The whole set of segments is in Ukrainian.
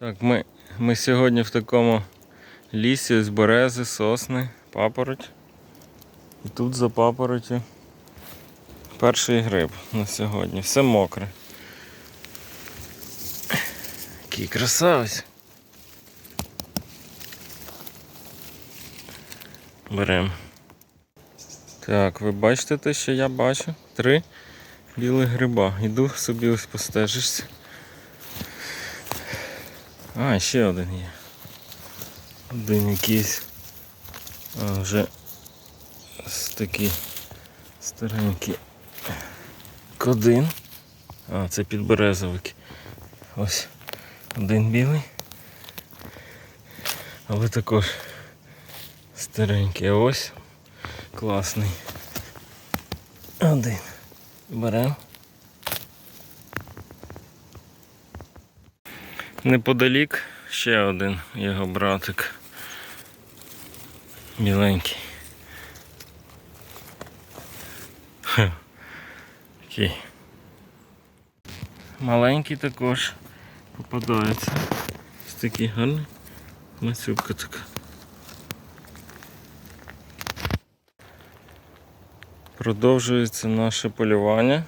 Так, ми, ми сьогодні в такому лісі з берези, сосни, папороть. І тут за папороті перший гриб на сьогодні. Все мокре. Який красавець. Беремо. Так, ви бачите те, що я бачу? Три білих гриба. Іду собі ось постежишся. А, ще один є. Один якийсь. А, вже такий старенький. Кодин. А, це підберезовик. Ось один білий. Але також старенький. А ось класний. Один. Беремо. Неподалік ще один його братик. Біленький. Такий. Маленький також попадається. Ось такий гарний. Мацюбка така. Продовжується наше полювання.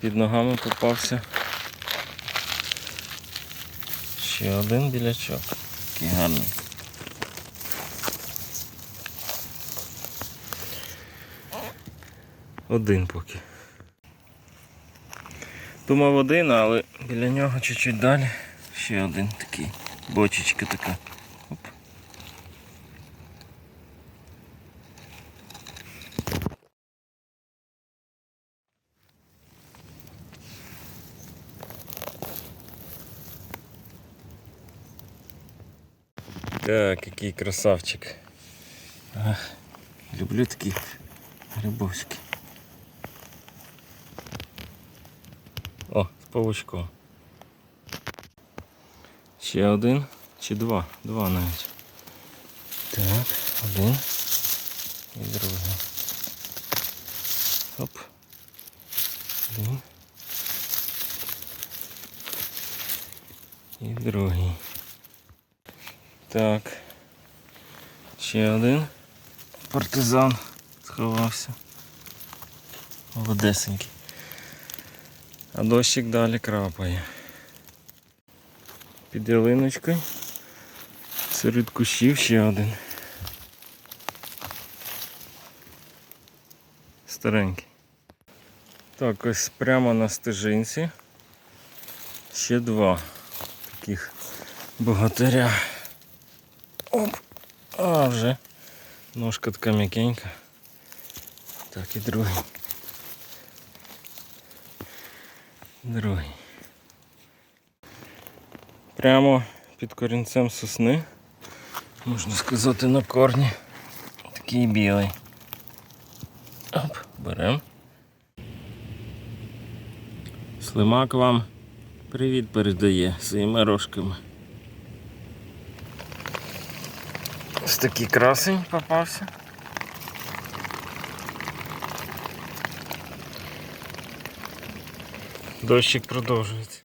Під ногами попався ще один білячок. Такий гарний. Один поки. Думав один, але біля нього чуть-чуть далі ще один такий. Бочечка така. Так, який красавчик. Ах, люблю такі грибочки. О, з павучком. Ще один чи два? Два навіть. Так, один і другий. Оп. Один. І другий. Так. Ще один. Партизан сховався. Молодесенький. А дощик далі крапає. Під ялиночкою. Серед кущів ще один. Старенький. Так, ось прямо на стежинці. Ще два таких богатиря. Оп! А, вже ножка така м'якенька. Так, і другий. Другий. Прямо під корінцем сосни, можна сказати, на корні. Такий білий. Оп, беремо. Слимак вам привіт передає своїми рожками. Ось такий красень попався. Дощик продовжується.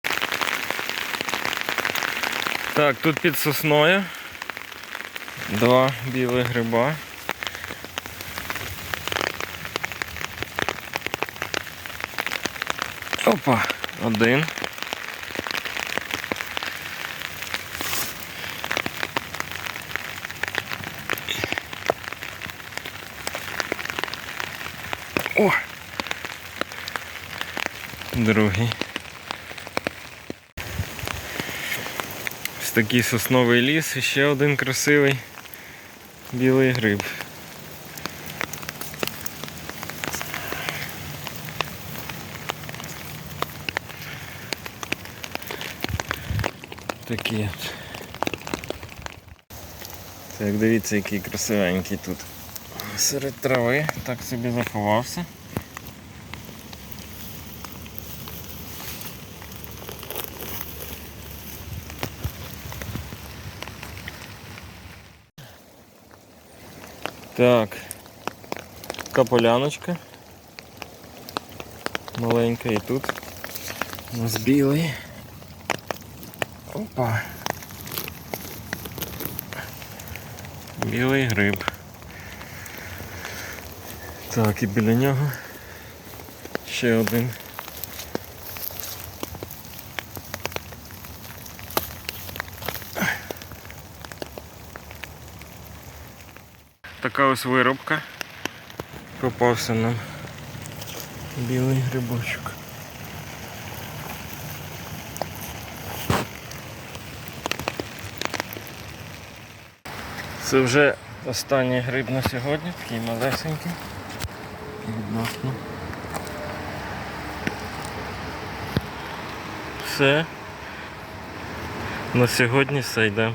Так, тут під сосною два білих гриба. Опа, один. Другий. Ось такий сосновий ліс і ще один красивий білий гриб. Такі от. Так, дивіться, який красивенький тут. Серед трави так собі заховався. Так. Така поляночка. Маленька і тут у нас білий. Опа. Білий гриб. Так, і біля нього ще один. Така ось виробка. Попався нам білий грибочок. Це вже останній гриб на сьогодні, такий малесенький. Відносно. Все. На сьогодні все.